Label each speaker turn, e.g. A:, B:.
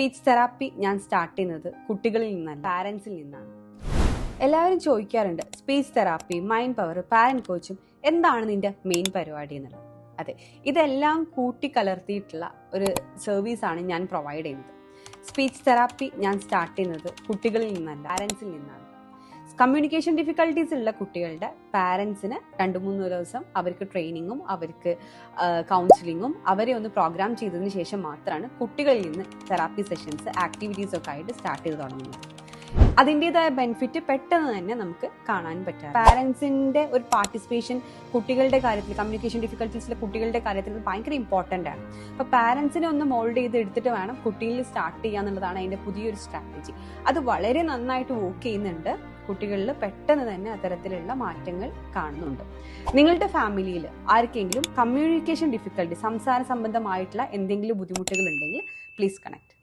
A: Speech therapy ഞാൻ start ചെയ്യുന്നത് കുട്ടികളിൽ നിന്നല്ല പാരൻസിൽ നിന്നാണ്. എല്ലാവരും ചോദിക്കാറുണ്ട് speech therapy mind power parent കോച്ചും എന്താണ് നിന്റെ മെയിൻ പരിപാടി എന്നുള്ളത്? അതെ ഇതെല്ലാം കൂട്ടിക്കലർത്തിയിട്ടുള്ള ഒരു സർവീസാണ് ഞാൻ പ്രൊവൈഡ് ചെയ്യുന്നത്. സ്പീച്ച് തെറാപ്പി ഞാൻ സ്റ്റാർട്ട് ചെയ്യുന്നത് കുട്ടികളിൽ നിന്നല്ല പാരൻസിൽ നിന്നാണ്. കമ്മ്യൂണിക്കേഷൻ ഡിഫിക്കൽട്ടീസ് ഉള്ള കുട്ടികളുടെ പാരൻസിന് രണ്ട് മൂന്ന് ദിവസം അവർക്ക് ട്രെയിനിങ്ങും അവർക്ക് കൗൺസിലിങ്ങും അവരെ ഒന്ന് പ്രോഗ്രാം ചെയ്തതിന് ശേഷം മാത്രമാണ് കുട്ടികളിൽ നിന്ന് തെറാപ്പി സെഷൻസ് ആക്ടിവിറ്റീസ് ഒക്കെ ആയിട്ട് സ്റ്റാർട്ട് ചെയ്ത് തുടങ്ങുന്നത്. അതിന്റെതായ ബെനിഫിറ്റ് പെട്ടെന്ന് തന്നെ നമുക്ക് കാണാൻ പറ്റാം പാരൻസിന്റെ ഒരു പാർട്ടിസിപ്പേഷൻ കുട്ടികളുടെ കാര്യത്തിൽ കമ്മ്യൂണിക്കേഷൻ ഡിഫിക്കൽട്ടീസിലെ കുട്ടികളുടെ കാര്യത്തിൽ ഭയങ്കര ഇമ്പോർട്ടന്റ് ആണ്. അപ്പോൾ പാരൻസിനെ ഒന്ന് മോൾഡ് ചെയ്ത് എടുത്തിട്ട് വേണം കുട്ടിയിൽ സ്റ്റാർട്ട് ചെയ്യുക എന്നുള്ളതാണ് അതിന്റെ പുതിയൊരു സ്ട്രാറ്റജി അത് വളരെ നന്നായിട്ട് വർക്ക് ചെയ്യുന്നുണ്ട്. കുട്ടികളിൽ പെട്ടെന്ന് തന്നെ അത്തരത്തിലുള്ള മാറ്റങ്ങൾ കാണുന്നുണ്ട്. നിങ്ങളുടെ ഫാമിലിയിൽ ആർക്കെങ്കിലും കമ്മ്യൂണിക്കേഷൻ ഡിഫിക്കൽട്ടി സംസാര സംബന്ധമായിട്ടുള്ള എന്തെങ്കിലും ബുദ്ധിമുട്ടുകൾ ഉണ്ടെങ്കിൽ പ്ലീസ് കണക്ട്